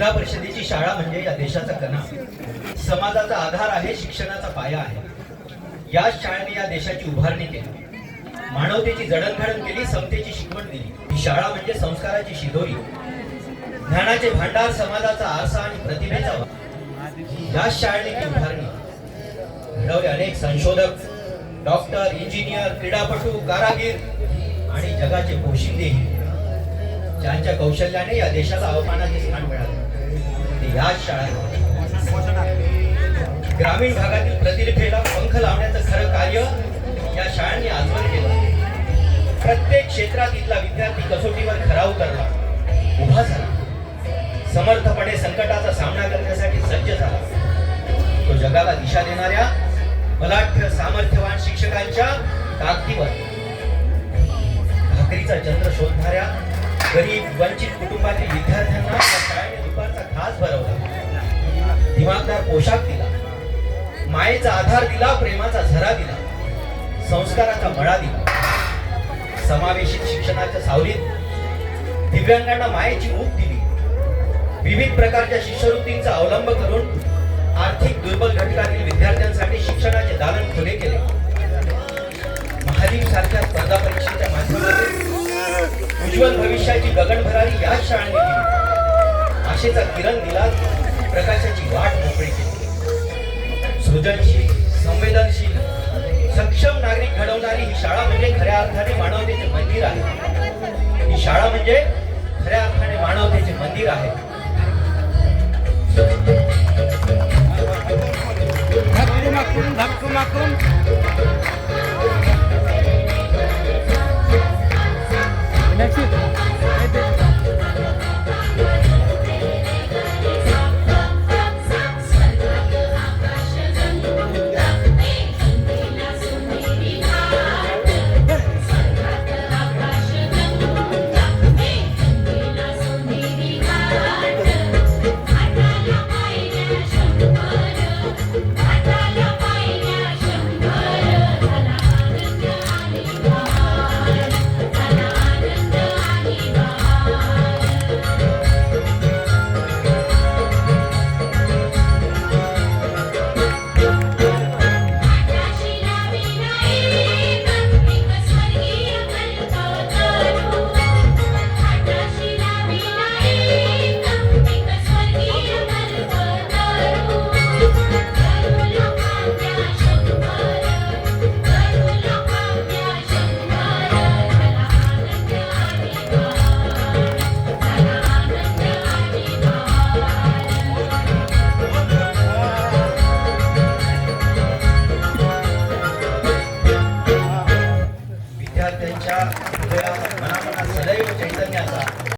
जिल्हा परिषदेची शाळा म्हणजे या देशाचा कणा. समाजाचा आधार आहे शिक्षणाचा पाया आहे. याच शाळेने या देशाची उभारणी केली. मानवतेची जडणघडण केली समतेची शिकवण दिली. ही शाळा म्हणजे संस्काराची शिदोरी. ज्ञानाचे भांडार समाजाचा आरसा आणि प्रतिभेचा वा- याच शाळेने ती उभारणी घडवले अनेक संशोधक डॉक्टर इंजिनियर क्रीडापटू कारागीर आणि जगाचे पोशिंदेही. ज्यांच्या कौशल्याने या देशाला अवमानाचे स्थान मिळाले. ते याच शाळा ग्रामीण भागातील प्रतिलिफेला पंख लावण्याचं खरं कार्य या शाळांनी आजवर केलं. प्रत्येक क्षेत्रात इथला विद्यार्थी कसोटीवर खरा उतरला. उभा झाला. समर्थपणे संकटाचा सामना करण्यासाठी सज्ज झाला. तो जगाला दिशा देणाऱ्या बलाढ्य सामर्थ्यवान शिक्षकांच्या ताकदीवर भाकरीचा चंद्र शोधणाऱ्या गरीब वंचित कुटुंबातील विद्यार्थ्यांना दुपारचा खास भरवला. दिमागदार पोशाख दिला. मायेचा आधार दिला प्रेमाचा झरा दिला. संस्काराचा मळा दिला. समावेशित शिक्षणाच्या सावलीत दिव्यांगांना मायेची ऊब दिली. विविध प्रकारच्या शिष्यवृत्तींचा अवलंब करून आर्थिक दुर्बल घटकातील विद्यार्थ्यांसाठी शिक्षणाचे दालन खुले केले. उज्ज्वल भविष्याची गगनभरारी याच शाळेने दिली आशेचा किरण दिला प्रकाशाची वाट मोकळी केली. सृजनशील संवेदनशील सक्षम नागरिक घडवणारी ही शाळा म्हणजे खऱ्या अर्थाने मानवतेचे मंदिर आहे. ही शाळा म्हणजे खऱ्या अर्थाने मानवतेचे मंदिर आहे. धक्कमाकून धक्कमाकून